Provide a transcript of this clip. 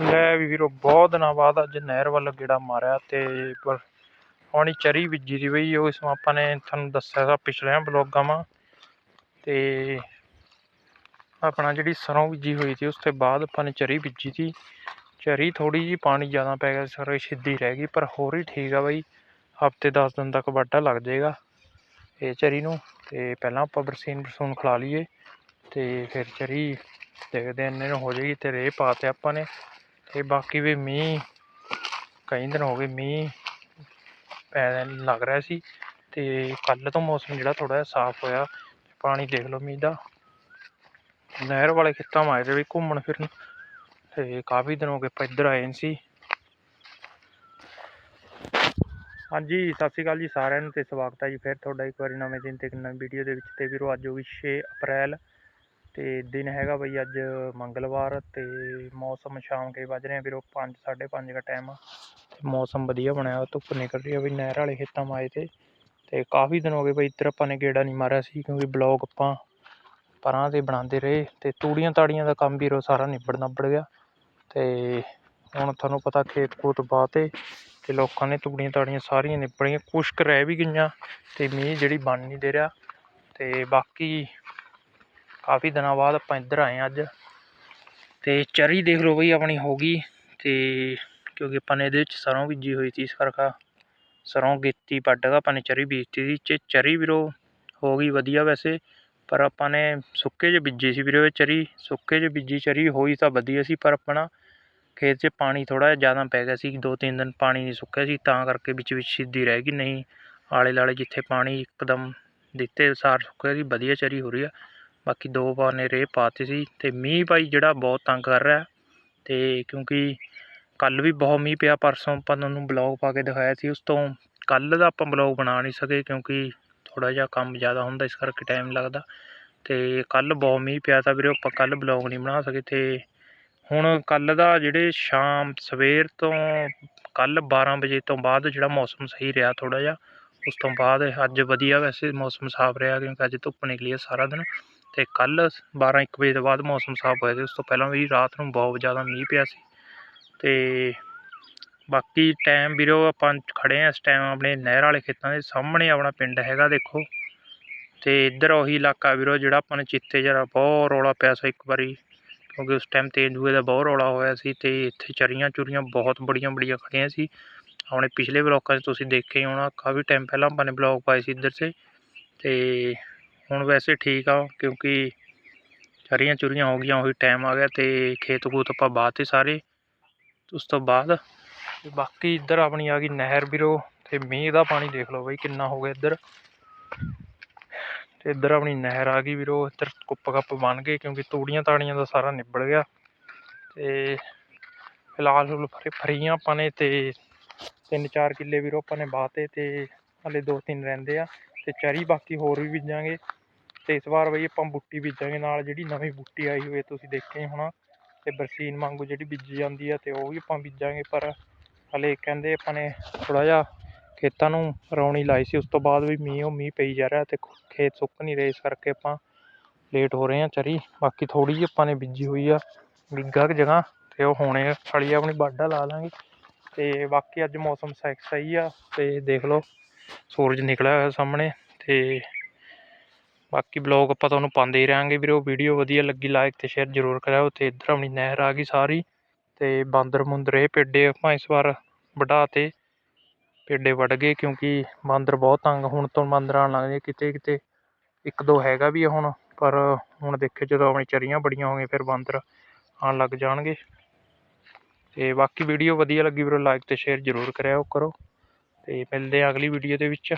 ਲੈ ਵੀ ਵੀਰੋ, ਬਹੁਤ ਦਿਨਾਂ ਬਾਅਦ ਅੱਜ ਨਹਿਰ ਵੱਲ ਗੇੜਾ ਮਾਰਿਆ ਤੇ ਪਰ ਹੁਣੀ ਚਰੀ ਬੀਜੀ ਦੀ ਬਈ, ਉਹ ਇਸ ਆਪਾਂ ਨੇ ਤੁਹਾਨੂੰ ਦੱਸਿਆ ਸੀ ਪਿਛਲੇ ਬਲੌਗਾਂ ਮਾ ਤੇ ਆਪਣਾ ਜਿਹੜੀ ਸਰੋਂ ਬੀਜੀ ਹੋਈ ਸੀ, ਉਸ ਤੋਂ ਬਾਅਦ ਆਪਾਂ ਨੇ ਚਰੀ ਬੀਜੀ ਸੀ। ਚਰੀ ਥੋੜੀ ਜੀ ਪਾਣੀ ਜ਼ਿਆਦਾ ਪੈ ਗਿਆ, ਸਾਰੇ ਸਿੱਧੀ ਰਹਿ ਗਈ, ਪਰ ਹੋਰ ਹੀ ਠੀਕ ਆ ਬਈ, ਹਫ਼ਤੇ 10 ਦਿਨ ਤੱਕ ਵਾਢਾ ਲੱਗ ਜਾਏਗਾ ਇਹ ਚਰੀ ਨੂੰ। ਤੇ ਪਹਿਲਾਂ ਆਪਾਂ ਬਰਸੀਨ ਬਰਸੂਨ ਖਿਲਾ ਲਈਏ ਤੇ ਫਿਰ ਚਰੀ ਦੇਖਦੇ ਇੰਨੇ ਨੂੰ ਹੋ ਜਾਏਗੀ ਤੇ ਰੇਹ ਪਾਤੇ ਆਪਾਂ ਨੇ ਤੇ ਬਾਕੀ ਵੀ ਮੀਂਹ, ਕਈ ਦਿਨ ਹੋ ਗਏ ਮੀਂਹ ਪੈ ਲੱਗ ਰਿਹਾ ਸੀ ਤੇ ਕੱਲ ਤੋਂ ਮੌਸਮ ਜਿਹੜਾ ਥੋੜਾ ਜਿਹਾ ਸਾਫ਼ ਹੋਇਆ, ਪਾਣੀ ਦੇਖ ਲਓ ਮੀਂਹ ਦਾ। ਨਹਿਰ ਵਾਲੇ ਖੇਤਾਂ ਮਾ ਦੇ ਵੀ ਘੁੰਮਣ ਫਿਰਨ ਤੇ ਕਾਫੀ ਦਿਨ ਹੋ ਗਏ ਆਪਾਂ ਇੱਧਰ ਆਏ ਸੀ। ਹਾਂਜੀ, ਸਤਿ ਸ਼੍ਰੀ ਅਕਾਲ ਜੀ ਸਾਰਿਆਂ ਨੂੰ ਤੇ ਸਵਾਗਤ ਹੈ ਜੀ ਫਿਰ ਤੁਹਾਡਾ ਇੱਕ ਵਾਰੀ ਨਵੇਂ ਦਿਨ ਤੇ ਇੱਕ ਨਵੀਂ ਵੀਡੀਓ ਦੇ ਵਿੱਚ ਤੇ ਵੀਰੋ ਅੱਜ ਹੋ ਗਈ 6 ਅਪ੍ਰੈਲ। ਤੇ ਦਿਨ ਹੈਗਾ ਬਈ ਅੱਜ ਮੰਗਲਵਾਰ ਤੇ ਮੌਸਮ ਸ਼ਾਮ ਕੇ ਵੱਜ ਰਿਹਾ ਆ ਵੀਰੋ 5 5:30 ਦਾ ਟਾਈਮ ਆ। ਤੇ ਮੌਸਮ ਵਧੀਆ ਬਣਿਆ ਹੋਇਆ, ਧੁੱਪ ਨਿਕਲ ਰਹੀ ਆ ਬਈ ਨਹਿਰ ਵਾਲੇ ਖੇਤਾਂ ਮਾ ਤੇ। ਤੇ ਕਾਫੀ ਦਿਨ ਹੋ ਗਏ ਬਈ ਇੱਧਰ ਆਪਾਂ ਨੇ ਗੇੜਾ ਨਹੀਂ ਮਾਰਿਆ ਸੀ ਕਿਉਂਕਿ ਬਲੌਗ ਆਪਾਂ ਪਰਾਂ ਤੇ ਬਣਾਉਂਦੇ ਰਹੇ। ਤੇ ਤੂੜੀਆਂ ਤਾੜੀਆਂ ਦਾ ਕੰਮ ਵੀਰੋ ਸਾਰਾ ਨਿਬੜ ਨੱਬੜ ਗਿਆ। ਤੇ ਹੁਣ ਤੁਹਾਨੂੰ ਪਤਾ ਖੇਤ ਖੂਤ ਬਾਤੇ ਤੇ ਲੋਕਾਂ ਨੇ ਤੂੜੀਆਂ ਤਾੜੀਆਂ ਸਾਰੀਆਂ ਨਿਬੜੀਆਂ। ਕੁਸ਼ਕ ਰਹਿ ਵੀ ਗਈਆਂ ਤੇ ਮੀਂਹ ਜਿਹੜੀ ਬਣ ਨਹੀਂ ਦੇ ਰਿਹਾ। ਤੇ ਬਾਕੀ ਕਾਫੀ ਦਿਨਾਂ ਬਾਅਦ ਆਪਾਂ ਇੱਧਰ ਆਏ ਹਾਂ ਅੱਜ। ਤੇ ਚਰੀ ਦੇਖ ਲਓ ਬਈ, ਆਪਣੀ ਹੋ ਗਈ। ਤੇ ਕਿਉਂਕਿ ਆਪਾਂ ਨੇ ਇਹਦੇ ਵਿੱਚ ਸਰੋਂ ਬੀਜੀ ਹੋਈ ਸੀ ਇਸ ਕਰਕੇ ਸਰੋਂ ਗੇਤੀ ਵੱਢ ਕੇ ਆਪਾਂ ਨੇ ਚਰੀ ਬੀਜਤੀ ਸੀ। ਚ ਚਰੀ ਵੀਰੋ, ਹੋ ਗਈ ਵਧੀਆ ਵੈਸੇ, ਪਰ ਆਪਾਂ ਨੇ ਸੁੱਕੇ 'ਚ ਬੀਜੀ ਸੀ ਵੀਰੋ ਇਹ ਚਰੀ। ਸੁੱਕੇ 'ਚ ਬੀਜੀ ਚਰੀ ਹੋਈ ਤਾਂ ਵਧੀਆ ਸੀ, ਪਰ ਆਪਣਾ ਖੇਤ 'ਚ ਪਾਣੀ ਥੋੜ੍ਹਾ ਜਿਹਾ ਜ਼ਿਆਦਾ ਪੈ ਗਿਆ ਸੀ। ਦੋ ਤਿੰਨ ਦਿਨ ਪਾਣੀ ਨਹੀਂ ਸੁੱਕਿਆ ਸੀ, ਤਾਂ ਕਰਕੇ ਵਿੱਚ ਵਿੱਚ ਸਿੱਧੀ ਰਹਿ ਗਈ। ਨਹੀਂ ਆਲੇ ਲਾਲੇ ਜਿੱਥੇ ਪਾਣੀ ਇੱਕਦਮ ਦਿੱਤੇ, ਸਾਰ ਸੁੱਕਿਆ ਸੀ, ਵਧੀਆ ਚਰੀ ਹੋ ਰਹੀ ਆ। ਬਾਕੀ ਦੋ ਵਾਰ ਨੇ ਰੇਹ ਪਾਤੇ ਸੀ ਅਤੇ ਮੀਂਹ ਭਾਈ ਜਿਹੜਾ ਬਹੁਤ ਤੰਗ ਕਰ ਰਿਹਾ। ਅਤੇ ਕਿਉਂਕਿ ਕੱਲ੍ਹ ਵੀ ਬਹੁਤ ਮੀਂਹ ਪਿਆ, ਪਰਸੋਂ ਆਪਾਂ ਤੁਹਾਨੂੰ ਬਲੌਗ ਪਾ ਕੇ ਦਿਖਾਇਆ ਸੀ, ਉਸ ਤੋਂ ਕੱਲ੍ਹ ਦਾ ਆਪਾਂ ਬਲੌਗ ਬਣਾ ਨਹੀਂ ਸਕੇ ਕਿਉਂਕਿ ਥੋੜ੍ਹਾ ਜਿਹਾ ਕੰਮ ਜ਼ਿਆਦਾ ਹੁੰਦਾ, ਇਸ ਕਰਕੇ ਟਾਈਮ ਲੱਗਦਾ। ਅਤੇ ਕੱਲ੍ਹ ਬਹੁਤ ਮੀਂਹ ਪਿਆ ਤਾਂ ਵੀਰੇ ਆਪਾਂ ਕੱਲ੍ਹ ਬਲੌਗ ਨਹੀਂ ਬਣਾ ਸਕੇ। ਅਤੇ ਹੁਣ ਕੱਲ੍ਹ ਦਾ ਜਿਹੜੇ ਸ਼ਾਮ ਸਵੇਰ ਤੋਂ ਕੱਲ੍ਹ ਬਾਰ੍ਹਾਂ ਵਜੇ ਤੋਂ ਬਾਅਦ ਜਿਹੜਾ ਮੌਸਮ ਸਹੀ ਰਿਹਾ ਥੋੜ੍ਹਾ ਜਿਹਾ, ਉਸ ਤੋਂ ਬਾਅਦ ਅੱਜ ਵਧੀਆ ਵੈਸੇ ਮੌਸਮ ਸਾਫ਼ ਰਿਹਾ ਕਿਉਂਕਿ ਅੱਜ ਧੁੱਪ ਨਿਕਲੀ ਹੈ ਸਾਰਾ ਦਿਨ। ਅਤੇ ਕੱਲ੍ਹ 12 1 ਵਜੇ ਤੋਂ ਬਾਅਦ ਮੌਸਮ ਸਾਫ਼ ਹੋਇਆ ਤੇ ਉਸ ਤੋਂ ਪਹਿਲਾਂ ਵੀ ਰਾਤ ਨੂੰ ਬਹੁਤ ਜ਼ਿਆਦਾ ਮੀਂਹ ਪਿਆ ਸੀ। ਅਤੇ ਬਾਕੀ ਟਾਈਮ ਵੀਰੋ, ਆਪਾਂ ਖੜ੍ਹੇ ਹਾਂ ਇਸ ਟਾਈਮ ਆਪਣੇ ਨਹਿਰ ਵਾਲੇ ਖੇਤਾਂ ਦੇ ਸਾਹਮਣੇ, ਆਪਣਾ ਪਿੰਡ ਹੈਗਾ ਦੇਖੋ। ਅਤੇ ਇੱਧਰ ਉਹੀ ਇਲਾਕਾ ਵੀਰੋ, ਜਿਹੜਾ ਆਪਾਂ ਨੇ ਚਿੱਤੇ ਜਰਾ ਬਹੁਤ ਰੌਲਾ ਪਿਆ ਸੀ ਇੱਕ ਵਾਰੀ, ਕਿਉਂਕਿ ਉਸ ਟਾਈਮ ਤੇਂਦੂਏ ਦਾ ਬਹੁਤ ਰੌਲਾ ਹੋਇਆ ਸੀ ਅਤੇ ਇੱਥੇ ਚਰੀਆਂ ਚੁਰੀਆਂ ਬਹੁਤ ਬੜੀਆਂ ਬੜੀਆਂ ਖੜ੍ਹੀਆਂ ਸੀ। ਆਪਣੇ ਪਿਛਲੇ ਬਲੋਕਾਂ 'ਚ ਤੁਸੀਂ ਦੇਖਿਆ ਹੀ ਹੋਣਾ, ਕਾਫੀ ਟਾਈਮ ਪਹਿਲਾਂ ਆਪਾਂ ਨੇ ਬਲੌਗ ਪਾਏ ਸੀ ਇੱਧਰ 'ਤੇ ਅਤੇ ਹੁਣ ਵੈਸੇ ਠੀਕ ਆ ਕਿਉਂਕਿ ਚਰੀਆਂ ਚੁਰੀਆਂ ਹੋ ਗਈਆਂ, ਉਹੀ ਟਾਈਮ ਆ ਗਿਆ ਤੇ ਖੇਤ ਖੂਤ ਆਪਾਂ ਬਾਤੇ ਸਾਰੇ, ਉਸ ਤੋਂ ਬਾਅਦ। ਤੇ ਬਾਕੀ ਇੱਧਰ ਆਪਣੀ ਆ ਗਈ ਨਹਿਰ ਵੀਰੋ, ਤੇ ਮੀਂਹ ਦਾ ਪਾਣੀ ਦੇਖ ਲਓ ਬਈ ਕਿੰਨਾ ਹੋ ਗਿਆ ਇੱਧਰ। ਤੇ ਇੱਧਰ ਆਪਣੀ ਨਹਿਰ ਆ ਗਈ ਵੀਰੋ, ਇੱਧਰ ਕੁੱਪ ਕੱਪ ਬਣ ਗਏ, ਕਿਉਂਕਿ ਤੂੜੀਆਂ ਤਾੜੀਆਂ ਦਾ ਸਾਰਾ ਨਿਬੜ ਗਿਆ। ਤੇ ਫਿਲਹਾਲ ਹੁਣ ਫਰੀ ਫਰੀਆਂ ਆਪਾਂ ਨੇ ਤੇ ਤਿੰਨ ਚਾਰ ਕਿੱਲੇ ਵੀਰੋ ਆਪਾਂ ਨੇ ਬਾਤੇ ਤੇ, ਹਲੇ ਦੋ ਤਿੰਨ ਰਹਿੰਦੇ ਆ। ਤੇ ਚਰੀ ਬਾਕੀ ਹੋਰ ਵੀ ਬੀਜਾਂਗੇ। ਤੇ ਇਸ ਵਾਰ ਬਈ ਆਪਾਂ ਬੂਟੀ ਬੀਜਾਂਗੇ ਨਾਲ ਜਿਹੜੀ ਨਵੀਂ ਬੂਟੀ ਆਈ ਹੋਵੇ ਤੁਸੀਂ ਦੇਖਿਆ ਹੀ ਹੋਣਾ। ਤੇ ਬਰਸੀਨ ਵਾਂਗੂ ਜਿਹੜੀ ਬੀਜੀ ਜਾਂਦੀ ਆ ਤੇ ਉਹ ਵੀ ਆਪਾਂ ਬੀਜਾਂਗੇ, ਪਰ ਹਲੇ ਕਹਿੰਦੇ ਆਪਾਂ ਨੇ ਥੋੜਾ ਜਿਹਾ ਖੇਤਾਂ ਨੂੰ ਰੌਣੀ ਲਾਈ ਸੀ, ਉਸ ਤੋਂ ਬਾਅਦ ਵੀ ਮੀਂਹ, ਉਹ ਮੀਂਹ ਪਈ ਜਾ ਰਿਹਾ ਤੇ ਖੇਤ ਸੁੱਕ ਨਹੀਂ ਰਹੇ, ਇਸ ਕਰਕੇ ਆਪਾਂ ਲੇਟ ਹੋ ਰਹੇ ਆ ਚਰੀ। ਬਾਕੀ ਥੋੜੀ ਜਿਹੀ ਆਪਾਂ ਨੇ ਬੀਜੀ ਹੋਈ ਆ ਬਿੱਗਾ ਕਿ ਜਗ੍ਹਾ ਤੇ ਉਹ ਹੋਣੇ ਫਲੀ ਆਪਣੀ ਵਾਢਾ ਲਾ ਲਾਂਗੇ। ਤੇ ਬਾਕੀ ਅੱਜ ਮੌਸਮ ਸਹੀ ਸਹੀ ਆ ਤੇ ਦੇਖ ਲਓ, ਸੂਰਜ ਨਿਕਲਿਆ ਹੋਇਆ ਸਾਹਮਣੇ ਤੇ ਬਾਕੀ ਬਲੌਗ ਆਪਾਂ ਤੁਹਾਨੂੰ ਪਾਉਂਦੇ ਹੀ ਰਹਾਂਗੇ ਵੀਰੋ ਵੀਡੀਓ ਵਧੀਆ ਲੱਗੀ ਲਾਈਕ ਤੇ ਸ਼ੇਅਰ ਜ਼ਰੂਰ ਕਰਿਓ ਤੇ ਇੱਧਰ ਆਪਣੀ ਨਹਿਰ ਆ ਗਈ ਸਾਰੀ ਤੇ ਬਾਂਦਰ ਮੁੰਦਰ ਇਹ ਪੇਡੇ ਆਪਾਂ ਇਸ ਵਾਰ ਵਢਾ ਤੇ ਪੇਡੇ ਵੱਢ ਗਏ ਕਿਉਂਕਿ ਬਾਂਦਰ ਬਹੁਤ ਤੰਗ ਹੁਣ ਤੋਂ ਬਾਂਦਰ ਆਉਣ ਲੱਗ ਗਏ ਕਿਤੇ ਕਿਤੇ, ਇੱਕ ਦੋ ਹੈਗਾ ਵੀ ਆ ਹੁਣ, ਪਰ ਹੁਣ ਦੇਖੇ ਜਦੋਂ ਆਪਣੀ ਚਰੀਆਂ ਬੜੀਆਂ ਹੋ ਗਈਆਂ ਫਿਰ ਬਾਂਦਰ ਆਉਣ ਲੱਗ ਜਾਣਗੇ। ਤੇ ਬਾਕੀ ਵੀਡੀਓ ਵਧੀਆ ਲੱਗੀ ਵੀਰੋ ਲਾਈਕ ਤੇ ਸ਼ੇਅਰ ਜ਼ਰੂਰ ਕਰਿਆ ਕਰੋ ਤੇ ਮਿਲਦੇ ਆ ਅਗਲੀ ਵੀਡੀਓ ਦੇ ਵਿੱਚ।